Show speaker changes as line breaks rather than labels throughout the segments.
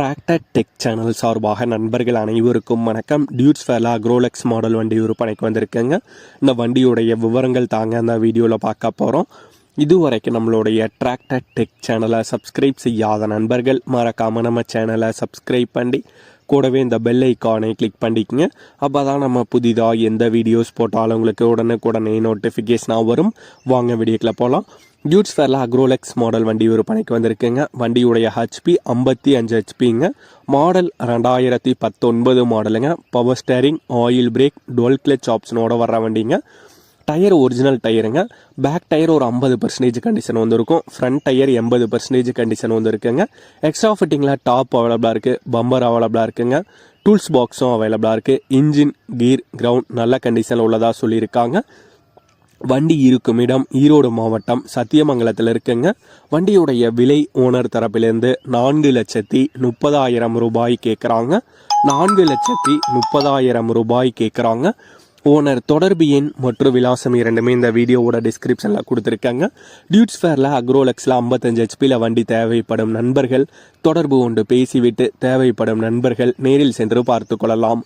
Tractor tech channel சார்பாக நண்பர்கள் அனைவருக்கும் வணக்கம். டியூட்ஸ் ஃபேலா க்ரோலெக்ஸ் மாடல் வண்டி விற்பனைக்கு வந்திருக்கேங்க. இந்த வண்டியுடைய விவரங்கள் தாங்க அந்த வீடியோவில் பார்க்க போகிறோம் இதுவரைக்கும் நம்மளுடைய டிராக்டர் டெக் சேனலை சப்ஸ்கிரைப் செய்யாத நண்பர்கள் மறக்காமல் நம்ம சேனலை சப்ஸ்கிரைப் பண்ணி கூடவே இந்த பெல் ஐக்கானை கிளிக் பண்ணிக்கங்க. அப்போ தான் நம்ம புதிதாக எந்த வீடியோஸ் போட்டாலும் உங்களுக்கு உடனுக்குடனே நோட்டிஃபிகேஷனாக வரும். வாங்க வீடியோக்கில் போகலாம் டியூட்ஸ் ஃபேரில் அக்ரோலெக்ஸ் மாடல் வண்டி விற்பனைக்கு வந்திருக்குங்க. வண்டியுடைய ஹெச்பி ஐம்பத்தி அஞ்சு ஹெச்பிங்க மாடல் ரெண்டாயிரத்தி பத்தொன்பது மாடலுங்க power steering oil brake dual clutch ஆப்ஷனோட வர்ற வண்டிங்க. டயர் ஒரிஜினல் டயருங்க. பேக் டயர் ஒரு ஐம்பது பர்சன்டேஜ் கண்டிஷன் வந்திருக்கும். ஃப்ரண்ட் டயர் எண்பது பர்சன்டேஜ் கண்டிஷன் வந்திருக்குங்க. எக்ஸ்ட்ரா ஃபிட்டிங்கில் டாப் அவைலபிளாக இருக்குது பம்பர் அவைலபிளாக இருக்குங்க. டூல்ஸ் பாக்ஸும் அவைலபிளாக இருக்குது இன்ஜின் கீர் கிரவுண்ட் நல்ல கண்டிஷனில் உள்ளதாக சொல்லியிருக்காங்க. வண்டி இருக்கும் இடம் ஈரோடு மாவட்டம் சத்தியமங்கலத்தில் இருக்குங்க. வண்டியுடைய விலை ஓனர் தரப்பிலிருந்து நான்கு லட்சத்தி முப்பதாயிரம் ரூபாய் கேட்குறாங்க நான்கு லட்சத்தி முப்பதாயிரம் ரூபாய் கேட்குறாங்க ஓனர் தொடர்பு எண் மற்றும் விலாசம் இரண்டுமே இந்த வீடியோவோட டிஸ்கிரிப்ஷனில் கொடுத்துருக்காங்க. டியூட்ஸ் ஃபேரில் அக்ரோலெக்ஸில் ஐம்பத்தஞ்சு ஹெச்பியில் வண்டி தேவைப்படும் நண்பர்கள். தொடர்பு கொண்டு பேசிவிட்டு தேவைப்படும் நண்பர்கள் நேரில் சென்று பார்த்து கொள்ளலாம்.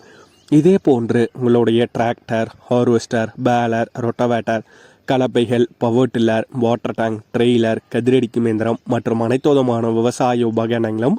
இதே போன்று உங்களுடைய tractor harvester baler rotavator கலப்பைகள் power tiller water tank trailer கதிரடிக்கும் இயந்திரம் மற்றும் அனைத்து விதமான விவசாய உபகரணங்களும்